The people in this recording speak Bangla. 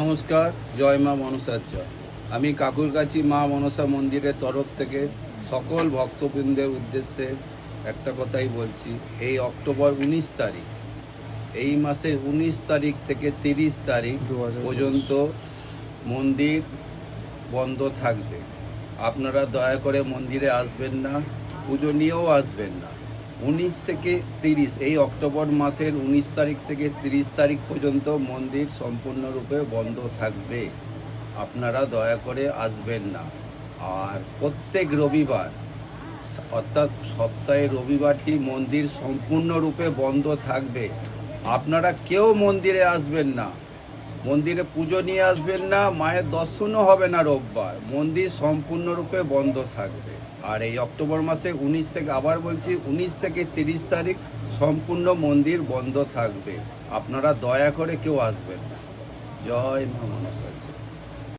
নমস্কার জয় মা মনসার জয় আমি কাকুরগাছি মা মনসা মন্দিরের তরফ থেকে সকল ভক্তবৃন্দের উদ্দেশ্যে একটা কথাই বলছি এই অক্টোবর উনিশ তারিখ এই মাসের উনিশ তারিখ থেকে তিরিশ তারিখ পর্যন্ত মন্দির বন্ধ থাকবে। আপনারা দয়া করে মন্দিরে আসবেন না পুজো নিয়েও আসবেন না। উনিশ থেকে তিরিশ, এই অক্টোবর মাসের উনিশ তারিখ থেকে তিরিশ তারিখ পর্যন্ত মন্দির সম্পূর্ণরূপে বন্ধ থাকবে। আপনারা দয়া করে আসবেন না। আর প্রত্যেক রবিবার, অর্থাৎ সপ্তাহে রবিবারটি মন্দির সম্পূর্ণরূপে বন্ধ থাকবে। আপনারা কেউ মন্দিরে আসবেন না। মন্দিরে পুজো নিয়ে আসবেন না, মায়ের দর্শনও হবে না রোববার। মন্দির সম্পূর্ণরূপে বন্ধ থাকবে। আর এই অক্টোবর মাসে উনিশ থেকে, আবার বলছি উনিশ থেকে তিরিশ তারিখ সম্পূর্ণ মন্দির বন্ধ থাকবে। আপনারা দয়া করে কেউ আসবেন না। জয় মা মনসা।